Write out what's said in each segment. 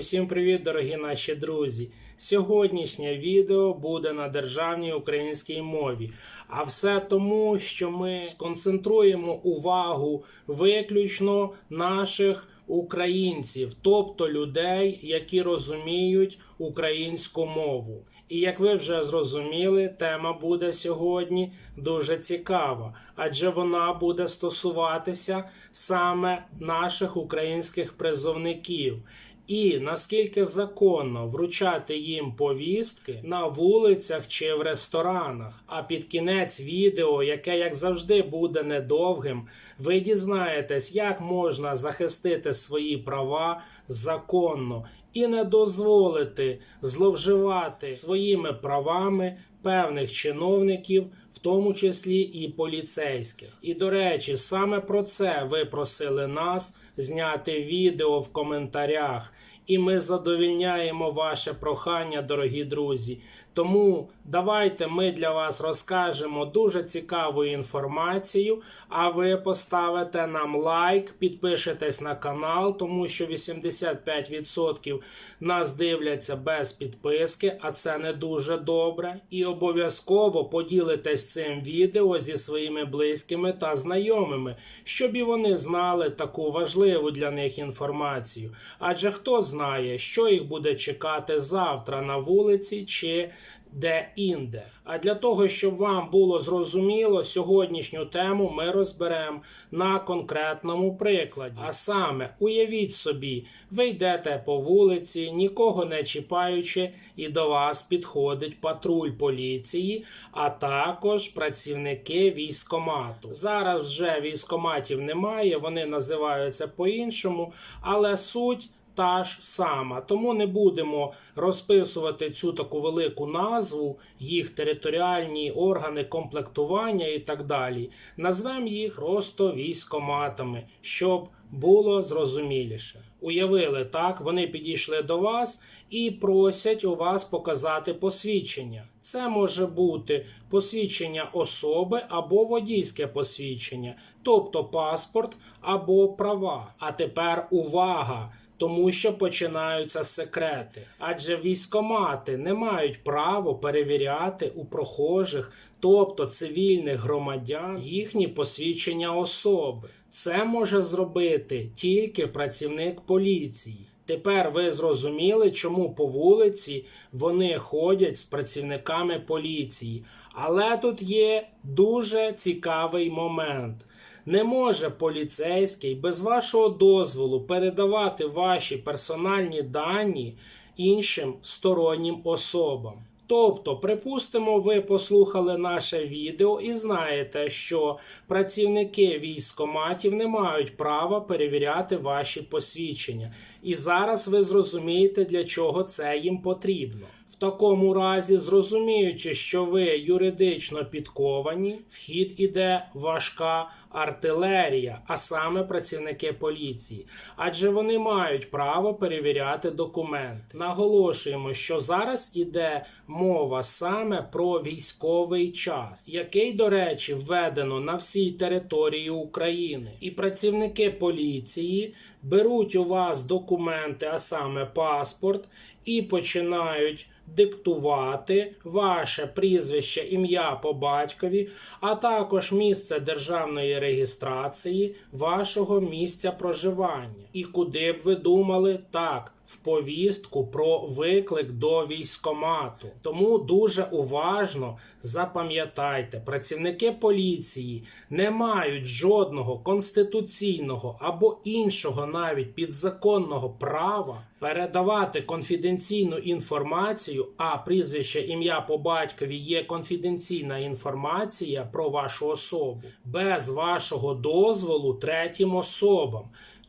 Усім привіт, дорогі наші друзі! Сьогоднішнє відео буде на державній українській мові. А все тому, що ми сконцентруємо увагу виключно наших українців, тобто людей, які розуміють українську мову. І як ви вже зрозуміли, тема буде сьогодні дуже цікава, адже вона буде стосуватися саме наших українських призовників. І наскільки законно вручати їм повістки на вулицях чи в ресторанах. А під кінець відео, яке як завжди буде недовгим, ви дізнаєтесь, як можна захистити свої права законно і не дозволити зловживати своїми правами певних чиновників, в тому числі і поліцейських. І до речі, саме про це ви просили нас зняти відео в коментарях, і ми задовільняємо ваше прохання, дорогі друзі. Тому давайте ми для вас розкажемо дуже цікаву інформацію. А ви поставите нам лайк, підпишетесь на канал, тому що 85% нас дивляться без підписки, а це не дуже добре. І обов'язково поділитесь цим відео зі своїми близькими та знайомими, щоб і вони знали таку важливу для них інформацію. Адже хто знає, що їх буде чекати завтра на вулиці чи де-інде. А для того, щоб вам було зрозуміло, сьогоднішню тему ми розберемо на конкретному прикладі. А саме, уявіть собі, ви йдете по вулиці, нікого не чіпаючи, і до вас підходить патруль поліції, а також працівники військомату. Зараз вже військоматів немає, вони називаються по-іншому, але суть та ж сама. Тому не будемо розписувати цю таку велику назву, їх територіальні органи комплектування і так далі. Назвемо їх просто військоматами, щоб було зрозуміліше. Уявили так, вони підійшли до вас і просять у вас показати посвідчення. Це може бути посвідчення особи або водійське посвідчення, тобто паспорт або права. А тепер увага! Тому що починаються секрети, адже військомати не мають права перевіряти у прохожих, тобто цивільних громадян, їхні посвідчення особи. Це може зробити тільки працівник поліції. Тепер ви зрозуміли, чому по вулиці вони ходять з працівниками поліції. Але тут є дуже цікавий момент. Не може поліцейський без вашого дозволу передавати ваші персональні дані іншим стороннім особам. Тобто, припустимо, ви послухали наше відео і знаєте, що працівники військоматів не мають права перевіряти ваші посвідчення. І зараз ви зрозумієте, для чого це їм потрібно. В такому разі, зрозуміючи, що ви юридично підковані, в хід іде важка артилерія, а саме працівники поліції, адже вони мають право перевіряти документи. Наголошуємо, що зараз іде мова саме про військовий час, який, до речі, введено на всій території України, і працівники поліції беруть у вас документи, а саме паспорт, і починають диктувати ваше прізвище, ім'я по батькові, а також місце державної реєстрації вашого місця проживання. І куди б ви думали так? В повістку про виклик до військомату. Тому дуже уважно запам'ятайте, працівники поліції не мають жодного конституційного або іншого навіть підзаконного права передавати конфіденційну інформацію, а прізвище ім'я по батькові є конфіденційна інформація про вашу особу без вашого дозволу третім особам.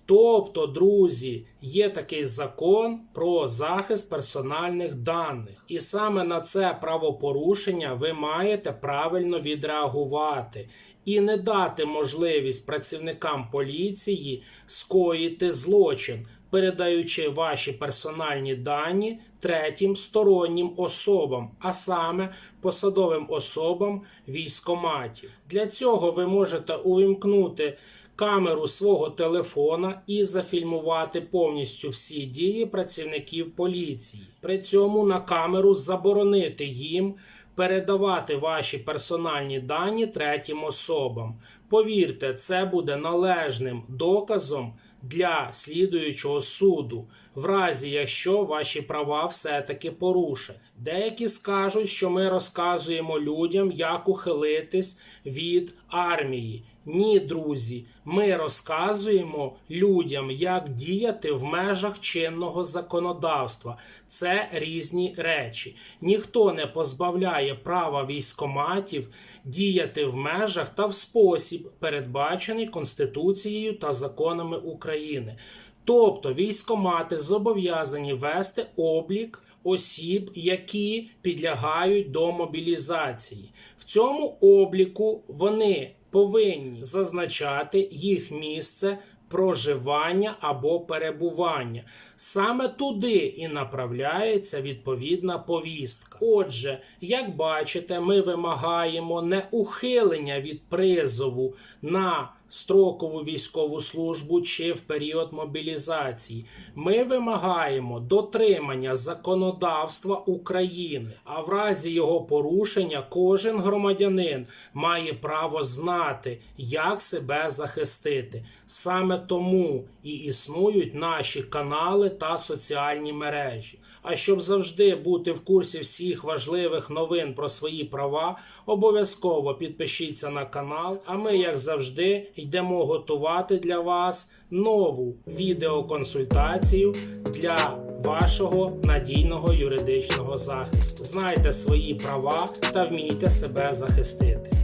Тобто, друзі, є такий закон про захист персональних даних, і саме на це правопорушення ви маєте правильно відреагувати і не дати можливість працівникам поліції скоїти злочин, передаючи ваші персональні дані третім стороннім особам, а саме посадовим особам військоматів. Для цього ви можете увімкнути камеру свого телефона і зафільмувати повністю всі дії працівників поліції. При цьому на камеру заборонити їм передавати ваші персональні дані третім особам. Повірте, це буде належним доказом для слідуючого суду, в разі якщо ваші права все-таки порушать. Деякі скажуть, що ми розказуємо людям, як ухилитись від армії. Ні, друзі, ми розказуємо людям, як діяти в межах чинного законодавства. Це різні речі. Ніхто не позбавляє права військоматів діяти в межах та в спосіб, передбачений Конституцією та законами України. Тобто військомати зобов'язані вести облік осіб, які підлягають до мобілізації. В цьому обліку вони повинні зазначати їх місце проживання або перебування. Саме туди і направляється відповідна повістка. Отже, як бачите, ми вимагаємо не ухилення від призову на строкову військову службу чи в період мобілізації. Ми вимагаємо дотримання законодавства України, а в разі його порушення кожен громадянин має право знати, як себе захистити. Саме тому і існують наші канали та соціальні мережі. А щоб завжди бути в курсі всіх важливих новин про свої права, обов'язково підпишіться на канал. А ми, як завжди, йдемо готувати для вас нову відеоконсультацію для вашого надійного юридичного захисту. Знайте свої права та вмійте себе захистити.